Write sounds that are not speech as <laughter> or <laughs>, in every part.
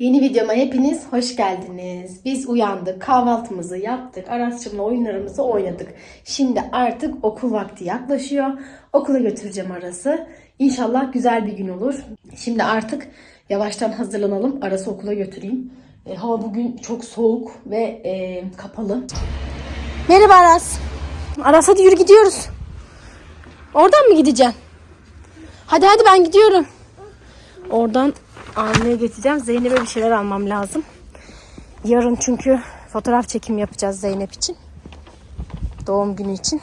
Yeni videoma hepiniz hoş geldiniz. Biz uyandık, kahvaltımızı yaptık, Aras'cığımla oyunlarımızı oynadık. Şimdi artık okul vakti yaklaşıyor. Okula götüreceğim Aras'ı. İnşallah güzel bir gün olur. Şimdi artık yavaştan hazırlanalım. Aras'ı okula götüreyim. E, hava bugün çok soğuk ve e, kapalı. Merhaba Aras. Aras hadi yürü gidiyoruz. Oradan mı gideceksin? Hadi hadi ben gidiyorum. Oradan almaya geçeceğim. Zeynep'e bir şeyler almam lazım. Yarın çünkü fotoğraf çekimi yapacağız Zeynep için. Doğum günü için.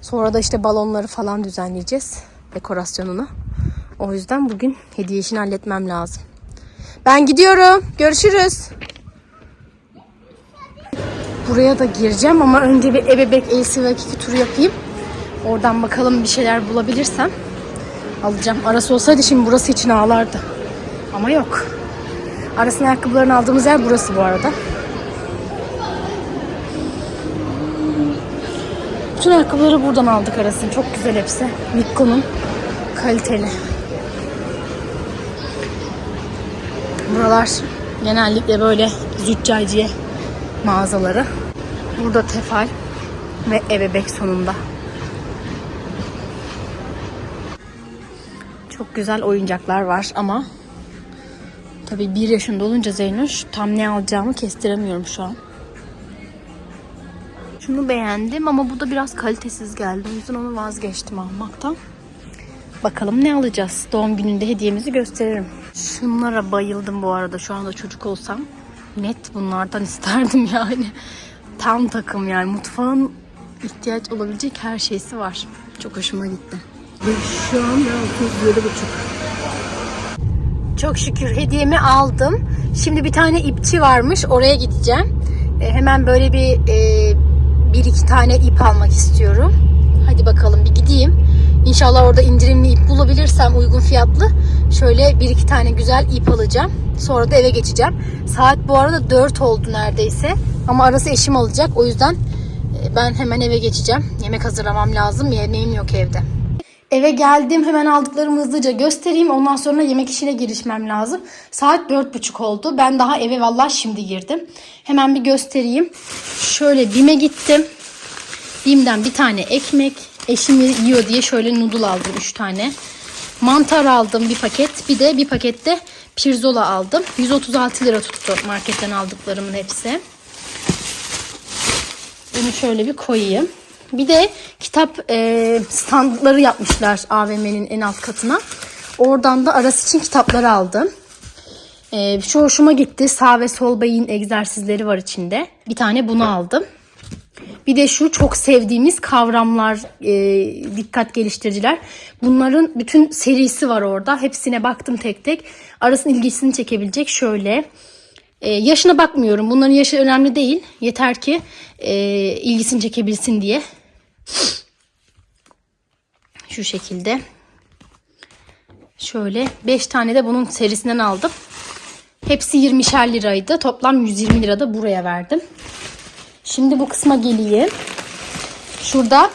Sonra da işte balonları falan düzenleyeceğiz. Dekorasyonunu. O yüzden bugün hediye işini halletmem lazım. Ben gidiyorum. Görüşürüz. Buraya da gireceğim ama önce bir ebebek elsi ve iki turu yapayım. Oradan bakalım bir şeyler bulabilirsem alacağım. Arası olsaydı şimdi burası için ağlardı. Ama yok. Aras'ın ayakkabılarını aldığımız yer burası bu arada. Bütün ayakkabıları buradan aldık Aras'ın. Çok güzel hepsi. Mikko'nun kaliteli. Buralar genellikle böyle züccaciye mağazaları. Burada tefal ve ebebek sonunda. Çok güzel oyuncaklar var ama tabii bir yaşında olunca Zeynoş tam ne alacağımı kestiremiyorum şu an. Şunu beğendim ama bu da biraz kalitesiz geldi. O yüzden onu vazgeçtim almaktan. Bakalım ne alacağız. Doğum gününde hediyemizi gösteririm. Şunlara bayıldım bu arada. Şu anda çocuk olsam net bunlardan <laughs> isterdim yani. Tam takım yani. Mutfağın ihtiyaç olabilecek her şeysi var. Çok hoşuma gitti. Şu an 607,5. Çok şükür hediyemi aldım. Şimdi bir tane ipçi varmış. Oraya gideceğim. E, hemen böyle bir e, bir iki tane ip almak istiyorum. Hadi bakalım bir gideyim. İnşallah orada indirimli ip bulabilirsem uygun fiyatlı. Şöyle bir iki tane güzel ip alacağım. Sonra da eve geçeceğim. Saat bu arada 4 oldu neredeyse. Ama arası eşim alacak. O yüzden e, ben hemen eve geçeceğim. Yemek hazırlamam lazım. Yemeğim yok evde. Eve geldim. Hemen aldıklarımı hızlıca göstereyim. Ondan sonra yemek işine girişmem lazım. Saat dört buçuk oldu. Ben daha eve vallahi şimdi girdim. Hemen bir göstereyim. Şöyle BİM'e gittim. BİM'den bir tane ekmek. Eşim yiyor diye şöyle noodle aldım 3 tane. Mantar aldım bir paket. Bir de bir pakette pirzola aldım. 136 lira tuttu marketten aldıklarımın hepsi. Bunu şöyle bir koyayım. Bir de kitap e, standları yapmışlar AVM'nin en alt katına. Oradan da Aras için kitapları aldım. E, şu hoşuma gitti. Sağ ve sol beyin egzersizleri var içinde. Bir tane bunu aldım. Bir de şu çok sevdiğimiz kavramlar, e, dikkat geliştiriciler. Bunların bütün serisi var orada. Hepsine baktım tek tek. Aras'ın ilgisini çekebilecek şöyle. E, yaşına bakmıyorum. Bunların yaşı önemli değil. Yeter ki e, ilgisini çekebilsin diye. Şu şekilde. Şöyle 5 tane de bunun serisinden aldım. Hepsi 20'şer liraydı. Toplam 120 lira da buraya verdim. Şimdi bu kısma geleyim. Şurada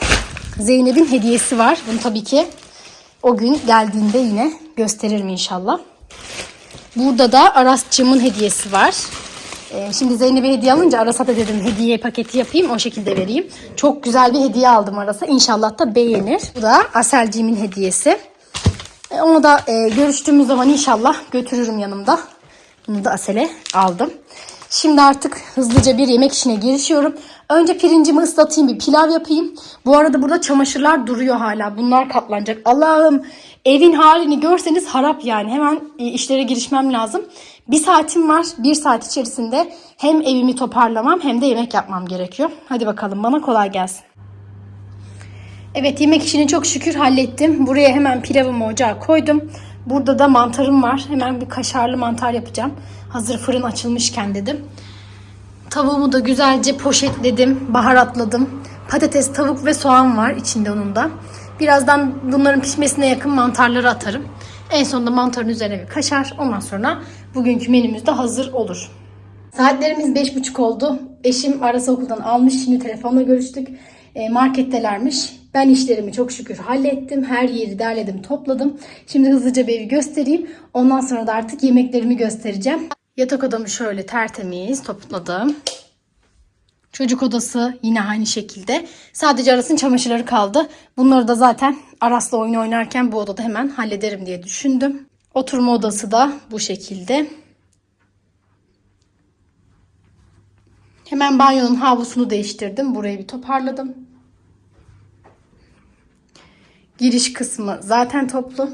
Zeynep'in hediyesi var. Bunu tabii ki o gün geldiğinde yine gösteririm inşallah. Burada da Aras'cığımın hediyesi var. Ee, şimdi Zeynep'e hediye alınca Aras'a da dedim hediye paketi yapayım o şekilde vereyim. Çok güzel bir hediye aldım Aras'a. İnşallah da beğenir. Bu da Aselciğimin hediyesi. Ee, onu da e, görüştüğümüz zaman inşallah götürürüm yanımda. Bunu da Asel'e aldım. Şimdi artık hızlıca bir yemek işine girişiyorum. Önce pirincimi ıslatayım bir pilav yapayım. Bu arada burada çamaşırlar duruyor hala. Bunlar katlanacak. Allah'ım evin halini görseniz harap yani. Hemen e, işlere girişmem lazım. Bir saatim var. Bir saat içerisinde hem evimi toparlamam hem de yemek yapmam gerekiyor. Hadi bakalım bana kolay gelsin. Evet yemek işini çok şükür hallettim. Buraya hemen pilavımı ocağa koydum. Burada da mantarım var. Hemen bir kaşarlı mantar yapacağım. Hazır fırın açılmışken dedim. Tavuğumu da güzelce poşetledim, baharatladım. Patates, tavuk ve soğan var içinde onun da. Birazdan bunların pişmesine yakın mantarları atarım. En sonunda mantarın üzerine bir kaşar. Ondan sonra bugünkü menümüz de hazır olur. Saatlerimiz beş buçuk oldu. Eşim arası okuldan almış. Şimdi telefonla görüştük. E, markettelermiş. Ben işlerimi çok şükür hallettim. Her yeri derledim, topladım. Şimdi hızlıca bir evi göstereyim. Ondan sonra da artık yemeklerimi göstereceğim. Yatak odamı şöyle tertemiz topladım. Çocuk odası yine aynı şekilde. Sadece Aras'ın çamaşırları kaldı. Bunları da zaten Aras'la oyun oynarken bu odada hemen hallederim diye düşündüm. Oturma odası da bu şekilde. Hemen banyonun havlusunu değiştirdim. Burayı bir toparladım. Giriş kısmı zaten toplu.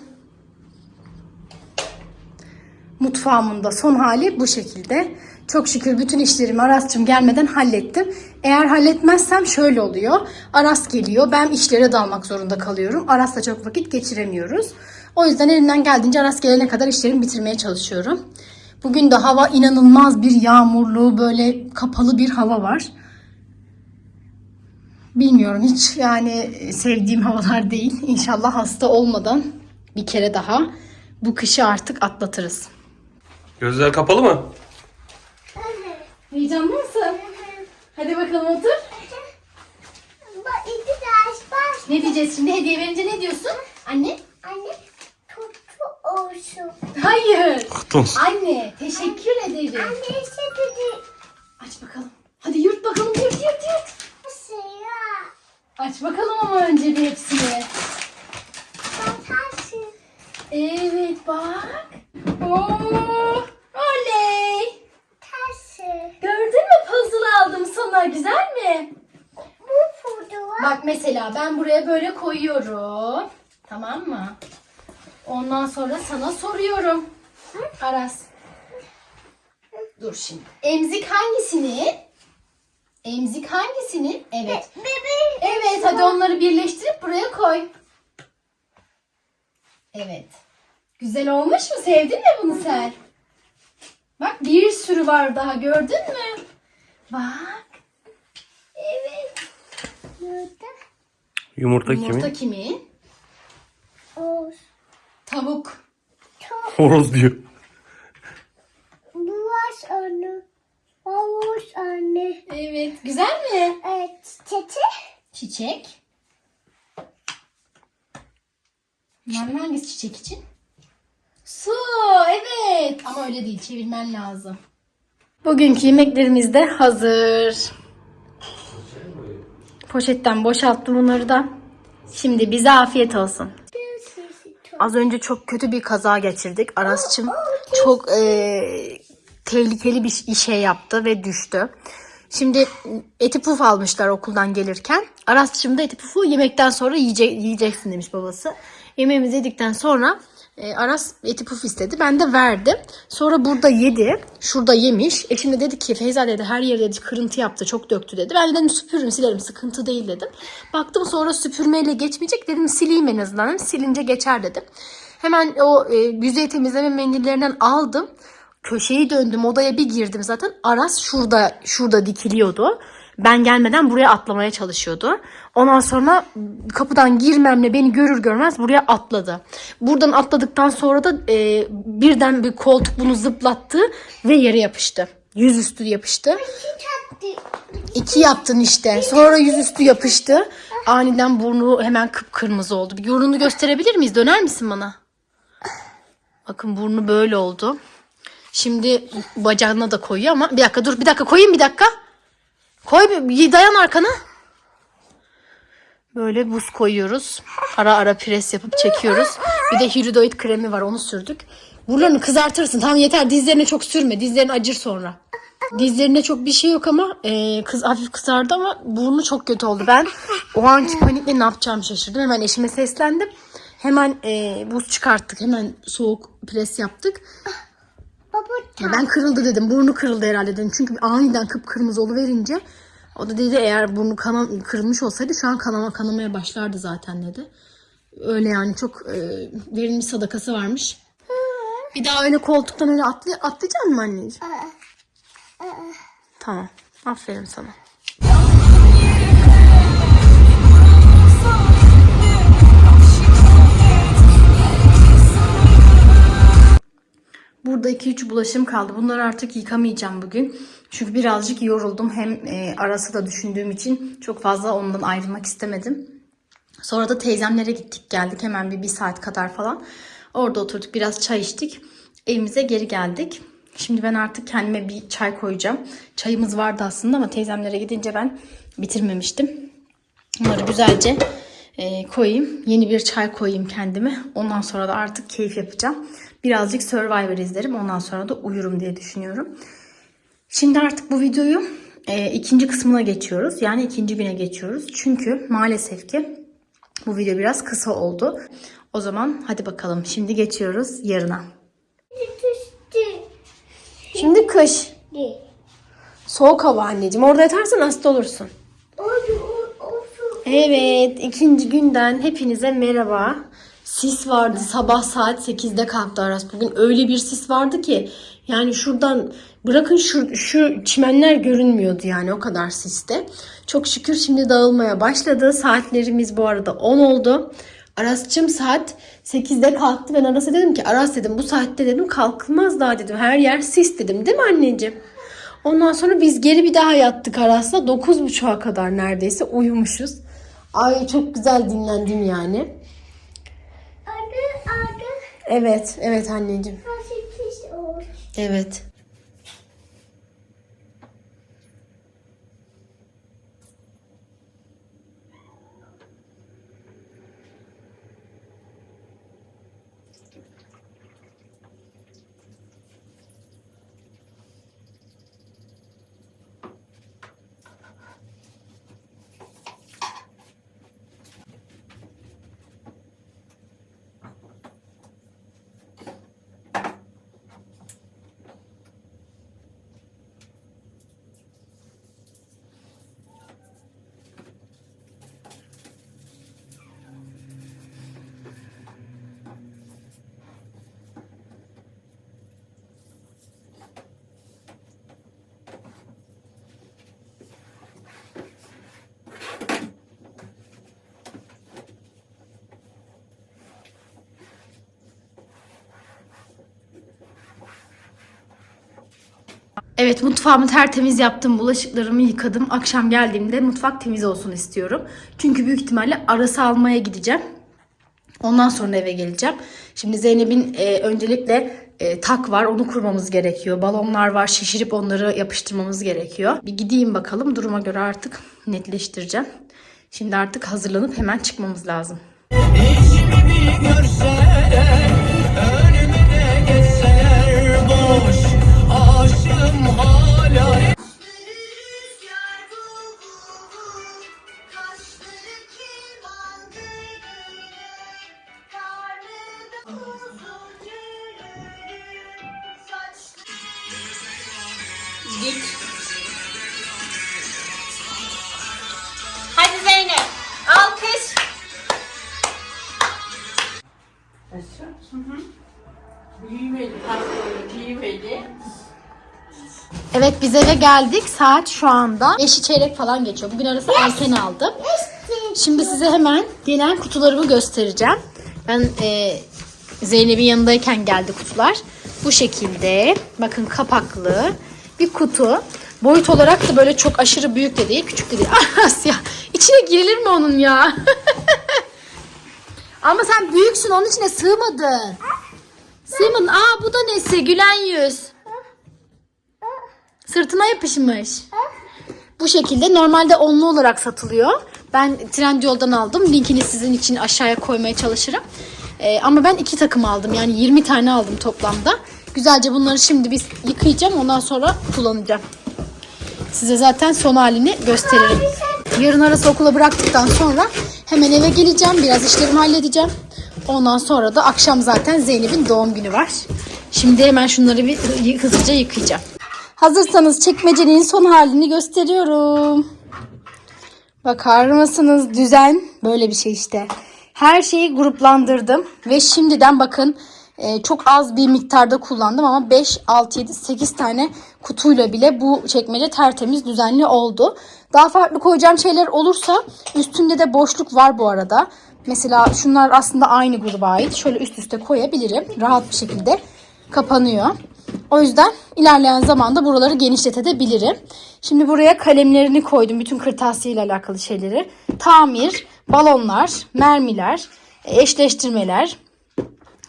Mutfağımın da son hali bu şekilde. Çok şükür bütün işlerimi Aras'cığım gelmeden hallettim. Eğer halletmezsem şöyle oluyor. Aras geliyor. Ben işlere dalmak zorunda kalıyorum. Aras'la çok vakit geçiremiyoruz. O yüzden elimden geldiğince Aras gelene kadar işlerimi bitirmeye çalışıyorum. Bugün de hava inanılmaz bir yağmurlu, böyle kapalı bir hava var. Bilmiyorum hiç yani sevdiğim havalar değil. İnşallah hasta olmadan bir kere daha bu kışı artık atlatırız. Gözler kapalı mı? Heyecanlı mısın? Hadi bakalım otur. Bak iki taş var. Ne diyeceğiz şimdi? Hediye verince ne diyorsun? Anne? Anne tuttu olsun. Hayır. Kutumuz. Anne teşekkür ederim. Anne istedi. Aç bakalım. Hadi yurt bakalım yurt yurt yurt. Sıra. Aç bakalım ama önce bir hepsini. Batarsın. Evet bak. Oo, oley. Tersi. Gördün mü puzzle sana güzel mi? Bak mesela ben buraya böyle koyuyorum. Tamam mı? Ondan sonra sana soruyorum. Aras. Dur şimdi. Emzik hangisini? Emzik hangisini? Evet. Bebeğim. Evet hadi onları birleştirip buraya koy. Evet. Güzel olmuş mu? Sevdin mi bunu sen? Bak bir sürü var daha gördün mü? Bak. Yumurta, Yumurta kimin? kimin? Oz. Tavuk. Çok. Horoz diyor. Bu var anne. Havuz anne. Evet. Güzel mi? Evet. Tete. Çiçek. Bunların hangisi çiçek için? Su. Evet. Ama öyle değil. Çevirmen lazım. Bugünkü yemeklerimiz de hazır. Poşetten boşalttım bunları da. Şimdi bize afiyet olsun. Az önce çok kötü bir kaza geçirdik. Aras'cığım çok e, tehlikeli bir şey yaptı ve düştü. Şimdi eti puf almışlar okuldan gelirken. Aras'cığım da eti pufu yemekten sonra yiyecek, yiyeceksin demiş babası. Yemeğimizi yedikten sonra e, Aras eti puf istedi. Ben de verdim. Sonra burada yedi. Şurada yemiş. Eşim de dedi ki Feyza dedi her yeri dedi kırıntı yaptı. Çok döktü dedi. Ben de dedim süpürürüm silerim sıkıntı değil dedim. Baktım sonra süpürmeyle geçmeyecek. Dedim sileyim en azından. Silince geçer dedim. Hemen o e, yüzey temizleme mendillerinden aldım. Köşeyi döndüm odaya bir girdim zaten. Aras şurada şurada dikiliyordu. Ben gelmeden buraya atlamaya çalışıyordu. Ondan sonra kapıdan girmemle beni görür görmez buraya atladı. Buradan atladıktan sonra da e, birden bir koltuk bunu zıplattı ve yere yapıştı. Yüzüstü yapıştı. İki yaptın işte. Sonra yüzüstü yapıştı. Aniden burnu hemen kıpkırmızı oldu. Bir burnunu gösterebilir miyiz? Döner misin bana? Bakın burnu böyle oldu. Şimdi bacağına da koyuyor ama bir dakika dur bir dakika koyayım bir dakika. Koy bir- dayan arkana. Böyle buz koyuyoruz. Ara ara pres yapıp çekiyoruz. Bir de hiridoid kremi var onu sürdük. Buralarını kızartırsın. Tamam yeter dizlerine çok sürme. Dizlerin acır sonra. Dizlerine çok bir şey yok ama e, kız hafif kızardı ama burnu çok kötü oldu. Ben o anki panikle ne yapacağımı şaşırdım. Hemen eşime seslendim. Hemen e, buz çıkarttık. Hemen soğuk pres yaptık. Ya ben kırıldı dedim. Burnu kırıldı herhalde dedim. Çünkü aniden kıpkırmızı verince o da dedi eğer burnu kana, kırılmış olsaydı şu an kanama kanamaya başlardı zaten dedi. Öyle yani çok e, verilmiş sadakası varmış. Bir daha öyle koltuktan öyle atlı, atlayacak mısın anneciğim? Tamam. Aferin sana. Burada 2-3 bulaşım kaldı. Bunları artık yıkamayacağım bugün. Çünkü birazcık yoruldum. Hem e, arası da düşündüğüm için çok fazla ondan ayrılmak istemedim. Sonra da teyzemlere gittik geldik hemen bir, bir saat kadar falan. Orada oturduk biraz çay içtik. Evimize geri geldik. Şimdi ben artık kendime bir çay koyacağım. Çayımız vardı aslında ama teyzemlere gidince ben bitirmemiştim. Bunları güzelce e, koyayım. Yeni bir çay koyayım kendime. Ondan sonra da artık keyif yapacağım. Birazcık Survivor izlerim. Ondan sonra da uyurum diye düşünüyorum. Şimdi artık bu videoyu e, ikinci kısmına geçiyoruz. Yani ikinci güne geçiyoruz. Çünkü maalesef ki bu video biraz kısa oldu. O zaman hadi bakalım. Şimdi geçiyoruz yarına. Şimdi kış. Soğuk hava anneciğim. Orada yatarsan hasta olursun. Evet, ikinci günden hepinize merhaba. Sis vardı. Sabah saat 8'de kalktı Aras. Bugün öyle bir sis vardı ki yani şuradan bırakın şu, şu çimenler görünmüyordu yani o kadar siste. Çok şükür şimdi dağılmaya başladı. Saatlerimiz bu arada 10 oldu. Aras'cığım saat 8'de kalktı. Ben Aras'a dedim ki Aras dedim bu saatte dedim kalkılmaz daha dedim. Her yer sis dedim değil mi anneciğim? Ondan sonra biz geri bir daha yattık Aras'la. 9.30'a kadar neredeyse uyumuşuz. Ay çok güzel dinlendim yani. Evet, evet anneciğim. Olur? Evet. Evet mutfağımı tertemiz yaptım. Bulaşıklarımı yıkadım. Akşam geldiğimde mutfak temiz olsun istiyorum. Çünkü büyük ihtimalle arası almaya gideceğim. Ondan sonra eve geleceğim. Şimdi Zeynep'in e, öncelikle e, tak var. Onu kurmamız gerekiyor. Balonlar var. Şişirip onları yapıştırmamız gerekiyor. Bir gideyim bakalım. Duruma göre artık netleştireceğim. Şimdi artık hazırlanıp hemen çıkmamız lazım. İşimi bir Hadi Zeynep. Alkış. Büyümeli, tatlı, büyümeli. Evet biz eve geldik. Saat şu anda 5'i çeyrek falan geçiyor. Bugün arası erken aldım. Şimdi size hemen gelen kutularımı göstereceğim. Ben e, Zeynep'in yanındayken geldi kutular. Bu şekilde bakın kapaklı bir kutu. Boyut olarak da böyle çok aşırı büyük de değil, küçük de değil. <laughs> Asya içine girilir mi onun ya? <laughs> Ama sen büyüksün onun içine sığmadın. Sığmadın. Aa bu da nesi? Gülen yüz. Sırtına yapışmış. Bu şekilde normalde onlu olarak satılıyor. Ben Trendyol'dan aldım. Linkini sizin için aşağıya koymaya çalışırım. Ee, ama ben iki takım aldım. Yani 20 tane aldım toplamda. Güzelce bunları şimdi biz yıkayacağım. Ondan sonra kullanacağım. Size zaten son halini gösteririm. Yarın arası okula bıraktıktan sonra hemen eve geleceğim. Biraz işlerimi halledeceğim. Ondan sonra da akşam zaten Zeynep'in doğum günü var. Şimdi hemen şunları bir hızlıca yıkayacağım. Hazırsanız çekmecenin son halini gösteriyorum. Bakar mısınız düzen böyle bir şey işte. Her şeyi gruplandırdım ve şimdiden bakın e, çok az bir miktarda kullandım ama 5, 6, 7, 8 tane kutuyla bile bu çekmece tertemiz düzenli oldu. Daha farklı koyacağım şeyler olursa üstünde de boşluk var bu arada. Mesela şunlar aslında aynı gruba ait. Şöyle üst üste koyabilirim. Rahat bir şekilde kapanıyor. O yüzden ilerleyen zamanda buraları genişletebilirim. Şimdi buraya kalemlerini koydum. Bütün kırtasiye ile alakalı şeyleri. Tamir, balonlar, mermiler, eşleştirmeler.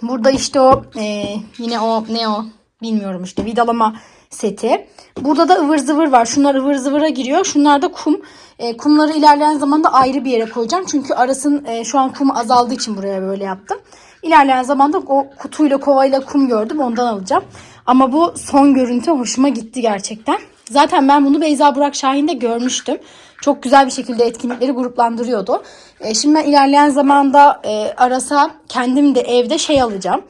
Burada işte o e, yine o ne o bilmiyorum işte vidalama seti. Burada da ıvır zıvır var. Şunlar ıvır zıvıra giriyor. Şunlar da kum. E, kumları ilerleyen zamanda ayrı bir yere koyacağım. Çünkü arasın e, şu an kum azaldığı için buraya böyle yaptım. İlerleyen zamanda o kutuyla kovayla kum gördüm. Ondan alacağım. Ama bu son görüntü hoşuma gitti gerçekten. Zaten ben bunu Beyza Burak Şahin'de görmüştüm. Çok güzel bir şekilde etkinlikleri gruplandırıyordu. E, şimdi ben ilerleyen zamanda e, Aras'a kendim de evde şey alacağım.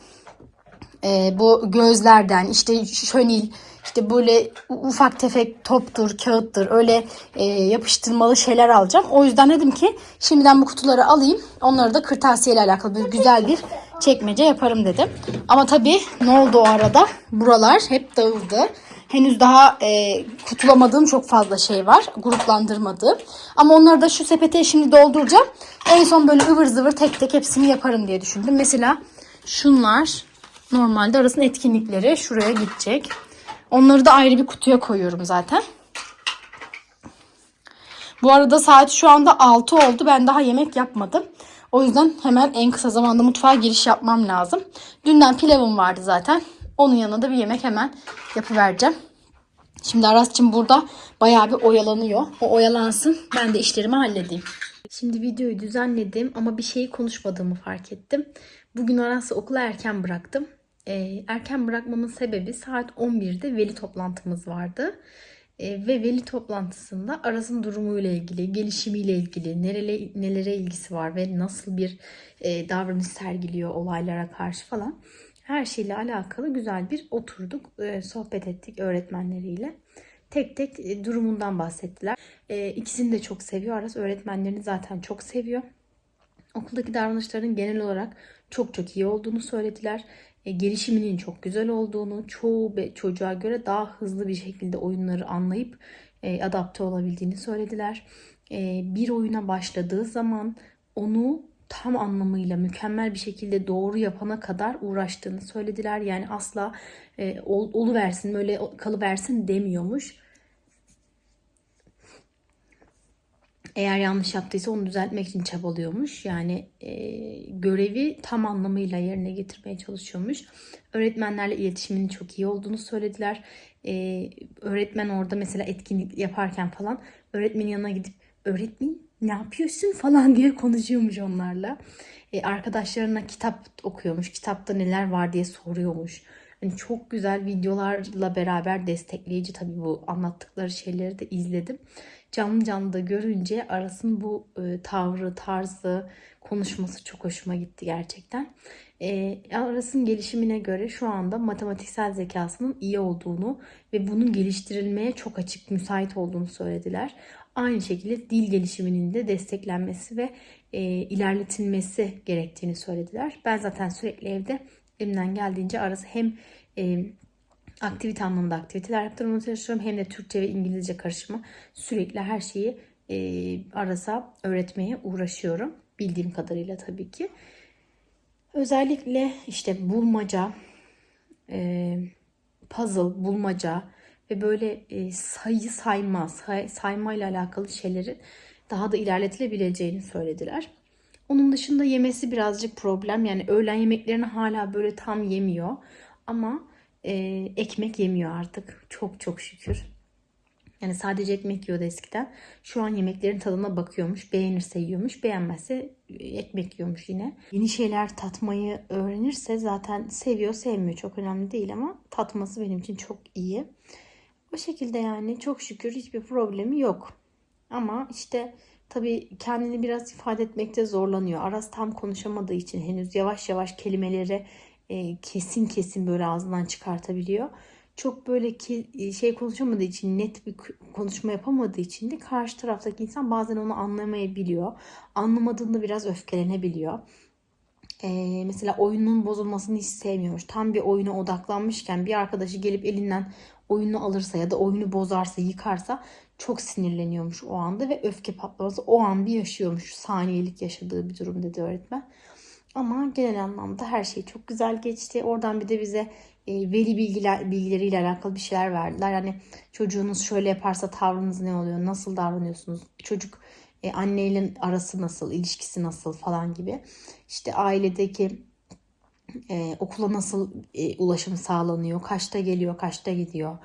E, bu gözlerden işte şönil işte böyle ufak tefek toptur, kağıttır öyle e, yapıştırmalı şeyler alacağım. O yüzden dedim ki şimdiden bu kutuları alayım. Onları da kırtasiyeyle alakalı bir güzel bir çekmece yaparım dedim. Ama tabii ne oldu o arada? Buralar hep dağıldı. Henüz daha e, kutulamadığım çok fazla şey var. Gruplandırmadığım. Ama onları da şu sepete şimdi dolduracağım. En son böyle ıvır zıvır tek tek hepsini yaparım diye düşündüm. Mesela şunlar normalde arasın etkinlikleri şuraya gidecek. Onları da ayrı bir kutuya koyuyorum zaten. Bu arada saat şu anda 6 oldu. Ben daha yemek yapmadım. O yüzden hemen en kısa zamanda mutfağa giriş yapmam lazım. Dünden pilavım vardı zaten. Onun yanına da bir yemek hemen yapıvereceğim. Şimdi Aras'cığım burada bayağı bir oyalanıyor. O oyalansın. Ben de işlerimi halledeyim. Şimdi videoyu düzenledim ama bir şeyi konuşmadığımı fark ettim. Bugün Aras'ı okula erken bıraktım. Ee, erken bırakmamın sebebi saat 11'de veli toplantımız vardı. Ee, ve veli toplantısında Aras'ın durumuyla ilgili, gelişimiyle ilgili, nerele, nelere ilgisi var ve nasıl bir e, davranış sergiliyor olaylara karşı falan. Her şeyle alakalı güzel bir oturduk, e, sohbet ettik öğretmenleriyle. Tek tek e, durumundan bahsettiler. E, ikisini de çok seviyor. Aras öğretmenlerini zaten çok seviyor. Okuldaki davranışlarının genel olarak çok çok iyi olduğunu söylediler. Gelişiminin çok güzel olduğunu, çoğu çocuğa göre daha hızlı bir şekilde oyunları anlayıp adapte olabildiğini söylediler. Bir oyuna başladığı zaman onu tam anlamıyla mükemmel bir şekilde doğru yapana kadar uğraştığını söylediler. Yani asla e, ol, oluversin böyle kalıversin demiyormuş. Eğer yanlış yaptıysa onu düzeltmek için çabalıyormuş. Yani e, görevi tam anlamıyla yerine getirmeye çalışıyormuş. Öğretmenlerle iletişiminin çok iyi olduğunu söylediler. E, öğretmen orada mesela etkinlik yaparken falan öğretmenin yanına gidip öğretmen ne yapıyorsun falan diye konuşuyormuş onlarla. E, arkadaşlarına kitap okuyormuş. Kitapta neler var diye soruyormuş. Hani çok güzel videolarla beraber destekleyici tabii bu anlattıkları şeyleri de izledim. Canlı canlı da görünce Aras'ın bu e, tavrı, tarzı, konuşması çok hoşuma gitti gerçekten. E, Aras'ın gelişimine göre şu anda matematiksel zekasının iyi olduğunu ve bunun geliştirilmeye çok açık, müsait olduğunu söylediler. Aynı şekilde dil gelişiminin de desteklenmesi ve e, ilerletilmesi gerektiğini söylediler. Ben zaten sürekli evde elimden geldiğince arası hem e, aktivite anlamında aktiviteler yaptırmaya çalışıyorum hem de Türkçe ve İngilizce karışımı sürekli her şeyi e, arasa öğretmeye uğraşıyorum. Bildiğim kadarıyla tabii ki. Özellikle işte bulmaca, e, puzzle, bulmaca ve böyle e, sayı sayma, say, saymayla alakalı şeyleri daha da ilerletilebileceğini söylediler. Onun dışında yemesi birazcık problem. Yani öğlen yemeklerini hala böyle tam yemiyor. Ama e, ekmek yemiyor artık. Çok çok şükür. Yani sadece ekmek yiyordu eskiden. Şu an yemeklerin tadına bakıyormuş. Beğenirse yiyormuş. Beğenmezse ekmek yiyormuş yine. Yeni şeyler tatmayı öğrenirse zaten seviyor sevmiyor. Çok önemli değil ama tatması benim için çok iyi. O şekilde yani çok şükür hiçbir problemi yok. Ama işte tabii kendini biraz ifade etmekte zorlanıyor. Aras tam konuşamadığı için henüz yavaş yavaş kelimeleri e, kesin kesin böyle ağzından çıkartabiliyor. Çok böyle ki, şey konuşamadığı için net bir konuşma yapamadığı için de karşı taraftaki insan bazen onu anlamayabiliyor. Anlamadığında biraz öfkelenebiliyor. Ee, mesela oyunun bozulmasını hiç sevmiyormuş. Tam bir oyuna odaklanmışken bir arkadaşı gelip elinden oyunu alırsa ya da oyunu bozarsa, yıkarsa çok sinirleniyormuş o anda ve öfke patlaması o an bir yaşıyormuş. Saniyelik yaşadığı bir durum dedi öğretmen. Ama genel anlamda her şey çok güzel geçti. Oradan bir de bize e, veli bilgiler, bilgileriyle alakalı bir şeyler verdiler. Yani çocuğunuz şöyle yaparsa tavrınız ne oluyor? Nasıl davranıyorsunuz? Çocuk e, anneyle arası nasıl, ilişkisi nasıl falan gibi. İşte ailedeki e, okula nasıl e, ulaşım sağlanıyor, kaçta geliyor, kaçta gidiyor.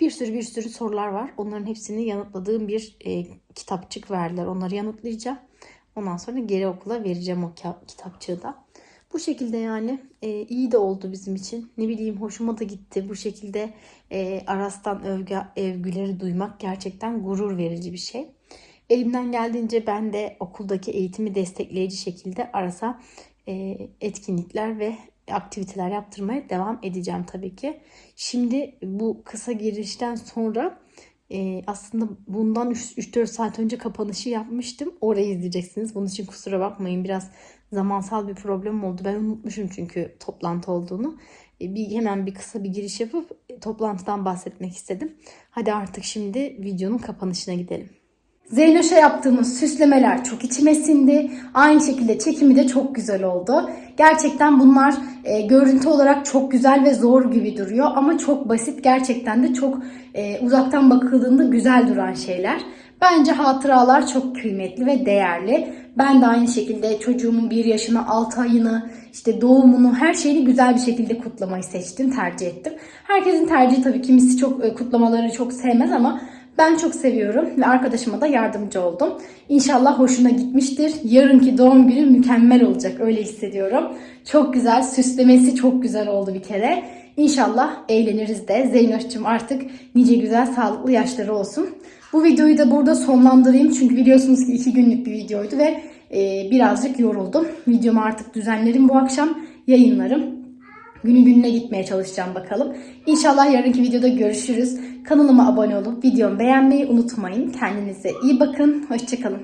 Bir sürü bir sürü sorular var. Onların hepsini yanıtladığım bir e, kitapçık verdiler. Onları yanıtlayacağım. Ondan sonra geri okula vereceğim o kitapçığı da. Bu şekilde yani e, iyi de oldu bizim için. Ne bileyim hoşuma da gitti. Bu şekilde e, Aras'tan övgü, övgüleri duymak gerçekten gurur verici bir şey. Elimden geldiğince ben de okuldaki eğitimi destekleyici şekilde Aras'a e, etkinlikler ve aktiviteler yaptırmaya devam edeceğim tabii ki. Şimdi bu kısa girişten sonra e, aslında bundan 3-4 saat önce kapanışı yapmıştım. Orayı izleyeceksiniz. Bunun için kusura bakmayın. Biraz zamansal bir problem oldu. Ben unutmuşum çünkü toplantı olduğunu. E, bir hemen bir kısa bir giriş yapıp e, toplantıdan bahsetmek istedim. Hadi artık şimdi videonun kapanışına gidelim. Zeynoş'a yaptığımız süslemeler çok içime sindi. Aynı şekilde çekimi de çok güzel oldu. Gerçekten bunlar e, görüntü olarak çok güzel ve zor gibi duruyor. Ama çok basit. Gerçekten de çok e, uzaktan bakıldığında güzel duran şeyler. Bence hatıralar çok kıymetli ve değerli. Ben de aynı şekilde çocuğumun bir yaşını, 6 ayını, işte doğumunu, her şeyini güzel bir şekilde kutlamayı seçtim, tercih ettim. Herkesin tercihi tabii kimisi çok e, kutlamaları çok sevmez ama ben çok seviyorum ve arkadaşıma da yardımcı oldum. İnşallah hoşuna gitmiştir. Yarınki doğum günü mükemmel olacak öyle hissediyorum. Çok güzel, süslemesi çok güzel oldu bir kere. İnşallah eğleniriz de. Zeynoş'cum artık nice güzel sağlıklı yaşları olsun. Bu videoyu da burada sonlandırayım çünkü biliyorsunuz ki iki günlük bir videoydu ve e, birazcık yoruldum. Videomu artık düzenlerim bu akşam yayınlarım. Günü gününe gitmeye çalışacağım bakalım. İnşallah yarınki videoda görüşürüz. Kanalıma abone olup videomu beğenmeyi unutmayın. Kendinize iyi bakın. Hoşçakalın.